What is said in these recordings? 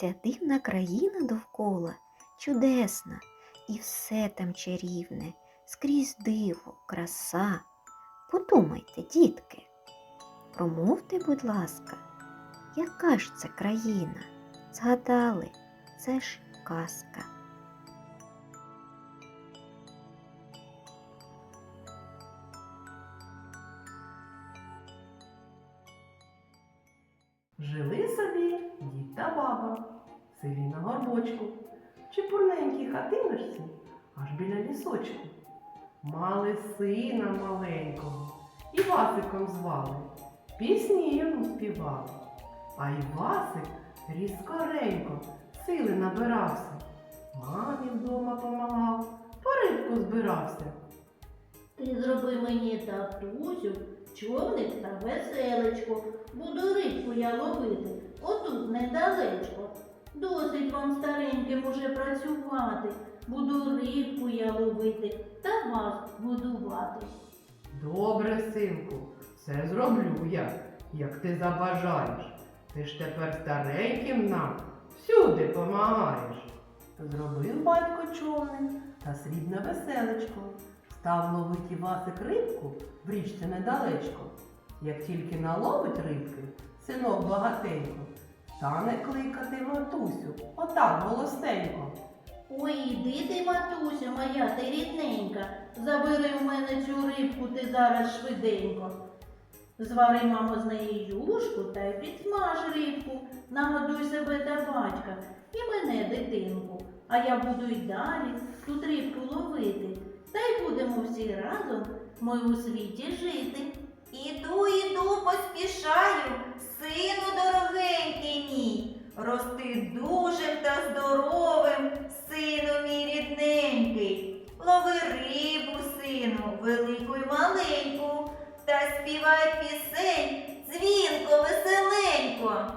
Ця дивна країна довкола чудесна, і все там чарівне, скрізь диво, краса. Подумайте, дітки, промовте, будь ласка, яка ж це країна? Згадали, це ж казка. Жили собі та баба селі на горбочку, в чепурненькій хатиночці, аж біля лісочку. Мали сина маленького, Івасиком звали, пісні йому співали. А Івасик різкоренько сили набирався. Мамі вдома помагав, по рибку збирався. Ти зроби мені татусю, човник та веселечко. Буду рибку я ловити, отут недалечко. Досить вам стареньким уже працювати. Буду рибку я ловити та вас будувати. Добре, синку, все зроблю я, як ти забажаєш. Ти ж тепер стареньким нам всюди помагаєш. Зробив батько човник та срібне веселечко. Став ловить Івасик рибку в річці недалечко. Як тільки наловить рибки, синок багатенько, стане кликати матусю, отак голосненько. Ой, іди ти, матуся моя, ти рідненька, забери в мене цю рибку ти зараз швиденько. Звари, мамо, з неї юшку та й підсмаж рибку, нагодуй себе та батька і мене, дитинку. А я буду й далі тут рибку ловити, та й будемо всі разом ми у світі жити. Іду, іду, поспішаю, сину дорогенький мій, рости дужим та здоровим, сину мій рідненький, лови рибу, сину, велику й маленьку, та співай пісень, дзвінко, веселенько.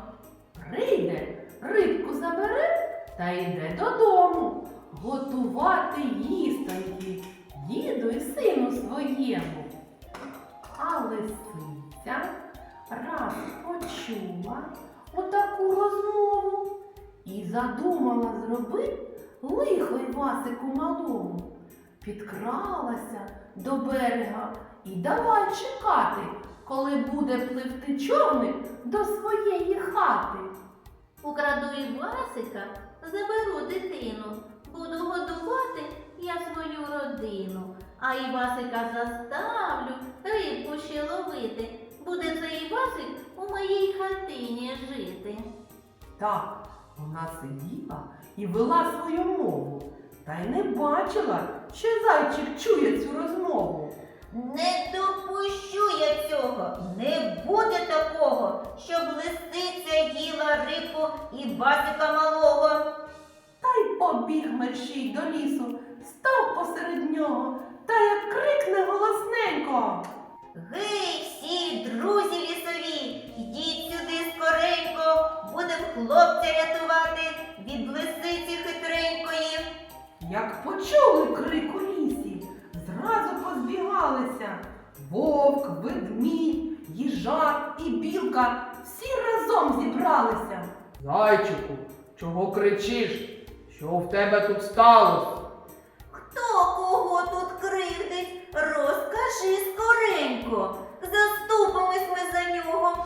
Прийде, рибку забере та йде додому готувати їстоньки діду і сину своєму. А лисиця раз почула отаку розмову і задумала зробити лихо Івасику малому. Підкралася до берега і давай чекати, коли буде пливти човник до своєї хати. Украду Івасика, заберу дитину, буду годувати я свою родину, а Івасика заставлю рибку ще ловити. Буде цей Івасик у моїй хатині жити. Так, вона сиділа і вела свою мову, та й не бачила, що зайчик чує цю розмову. Не допущу я цього, не буде такого, щоб лисиця їла рибку і басика малого. Та й побіг мерщій до лісу, став посеред нього, та як крикне голосненько. Гей, всі друзі лісові, йдіть сюди скоренько, будем хлопця рятувати від лисиці хитренької. Як почули крик у лісі, зразу позбігалися. Вовк, ведмідь, їжак і білка всі разом зібралися. Зайчику, чого кричиш? Що в тебе тут сталося? Хто кого тут кривдить, розкажи скоренько. Заступимось ми за нього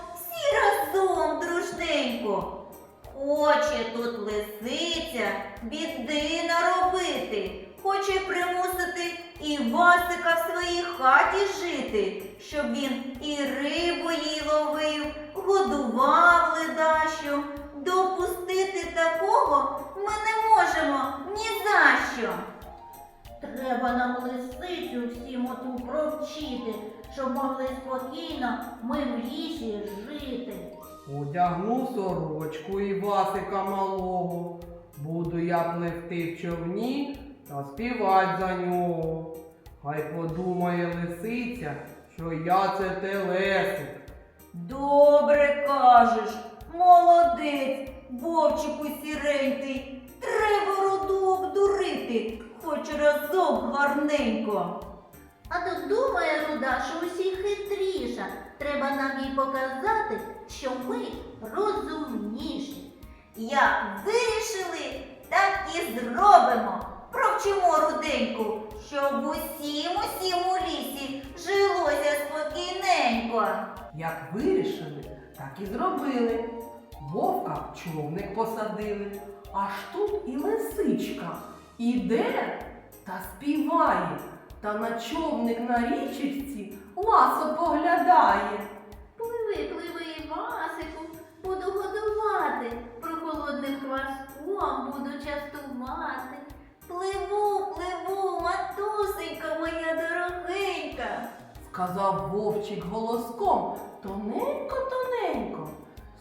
Хоче тут лисиця біди наробити, хоче примусити і Васика в своїй хаті жити, щоб він і рибу їй ловив, годував ледащу. Допустити такого ми не можемо ні за що. Треба нам лисицю всім оту провчити, щоб могли спокійно ми в лісі жити. Одягну сорочку і Васика малого. Буду я пливти в човні та співать за нього. Хай подумає лисиця, що я це телесик. Добре кажеш, молодець, вовчику сіренький, треба роду обдурити, хоч разок гарненько. А то думає руда, що усі хитріша. Треба нам їй показати, що ми розумніші. Як вирішили, так і зробимо. Провчимо руденьку, щоб усім усім у лісі жилося спокійненько. Як вирішили, так і зробили. Вовка в човник посадили, аж тут і лисичка іде та співає, та на човник на річечці ласо поглядає. Пливи, пливи, Івасику, буду годувати, прохолодним кваском буду частувати. Пливу, пливу, матусенька моя дорогенька. сказав вовчик голоском, тоненько-тоненько.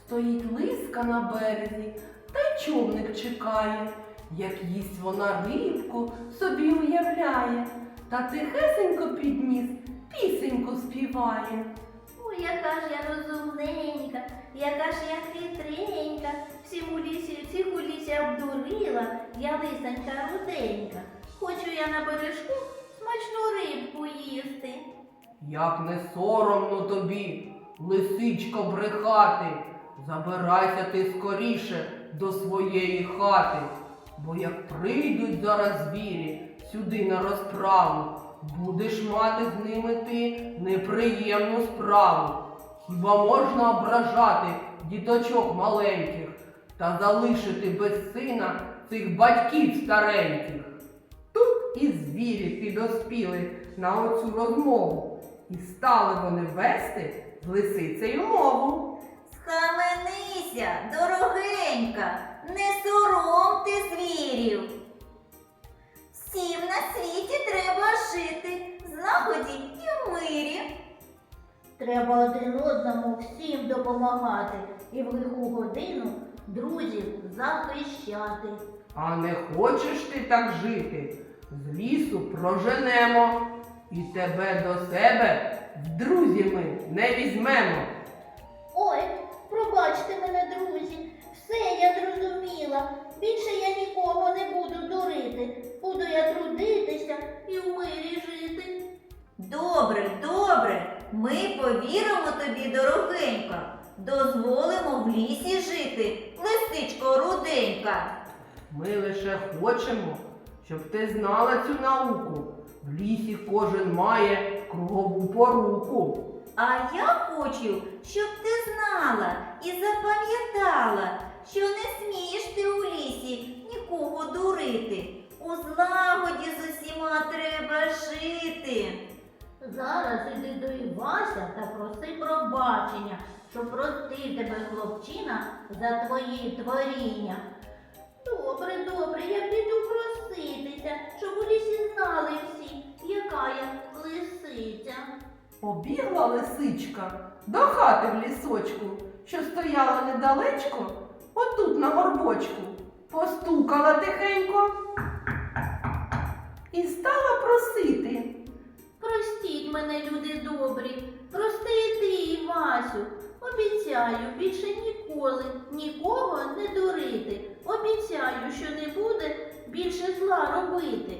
Стоїть лиска на березі, та й човник чекає, як їсть вона рибку, собі уявляє, та тихесенько підніс, пісеньку співає. Ой, яка ж я розумненька, яка ж я хитренька, всім у лісі, всіх у лісі обдурила, я лисенька руденька. Хочу я на бережку смачну рибку їсти. Як не соромно тобі, лисичко, брехати, забирайся ти скоріше до своєї хати, бо як прийдуть зараз звірі сюди на розправу, будеш мати з ними ти неприємну справу. Хіба можна ображати діточок маленьких та залишити без сина цих батьків стареньких? Тут і звірі підоспіли на оцю розмову, і стали вони вести з лисицею мову. Схаменися, дорогенька, не соромте звірів. Всім на світі треба жити, в злагоді і в мирі. Треба один одному всім допомагати і в лиху годину друзів захищати. А не хочеш ти так жити? З лісу проженемо, і тебе до себе в друзі ми не візьмемо. Ой, пробачте мене, друзі, все я зрозуміла. Більше я нікого не буду дурити. Буду я трудитися і в мирі жити. Добре, добре, ми повіримо тобі, дорогенька. Дозволимо в лісі жити, лисичко руденька. Ми лише хочемо, щоб ти знала цю науку. В лісі кожен має кругову поруку. А я хочу, щоб ти знала і запам'ятала, що не смієш ти у лісі нікого дурити. У злагоді з усіма треба жити. Зараз іди до Івася та проси пробачення, що простив тебе хлопчина за твої творіння. Добре, добре, я піду проситися, щоб у лісі знали всі, яка я лисиця. Побігла лисичка до хати в лісочку, що стояла недалечко, отут на горбочку, постукала тихенько і стала просити. Простіть мене, люди добрі, прости і ти, Івасю. Обіцяю більше ніколи нікого не дурити. Обіцяю, що не буде більше зла робити.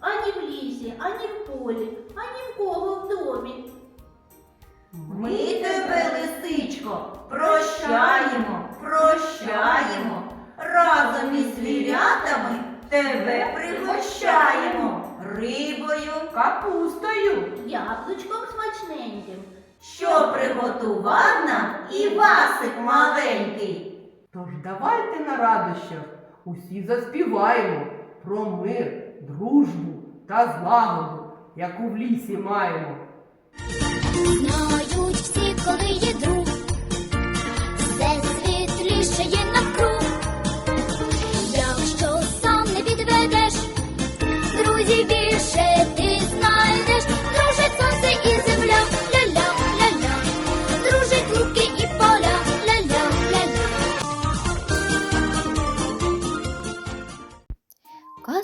Ані в лісі, ані в полі, ані в кого в домі. Ми тебе, лисичко, прощаємо, прощаємо. Разом із звірятами тебе пригощаємо рибою, Капустою. Яблучком смачненьким. що приготував нам Івасик маленький. Тож давайте на радощах усі заспіваємо про мир, дружбу та злагоду, яку в лісі маємо. Знають всі, коли є друг,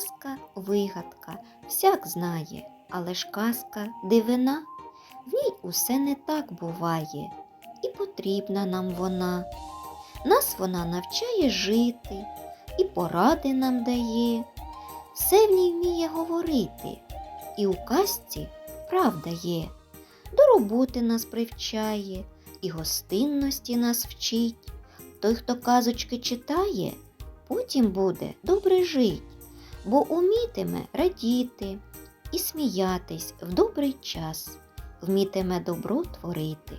Казка вигадка, всяк знає, але ж казка дивина. В ній усе не так буває, і потрібна нам вона. Нас вона навчає жити, і поради нам дає, все в ній вміє говорити, і у казці правда є. До роботи нас привчає, і гостинності нас вчить. Той, хто казочки читає, потім буде добре жить, бо умітиме радіти і сміятись в добрий час, вмітиме добро творити.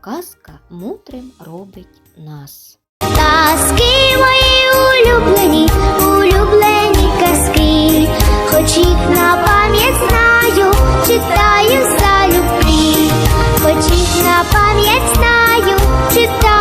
Казка мутрим робить нас. Казки мої улюблені, улюблені казки, хоч їх на пам'ять знаю, читаю залюбки, хоч їх на пам'ять знаю, читаю.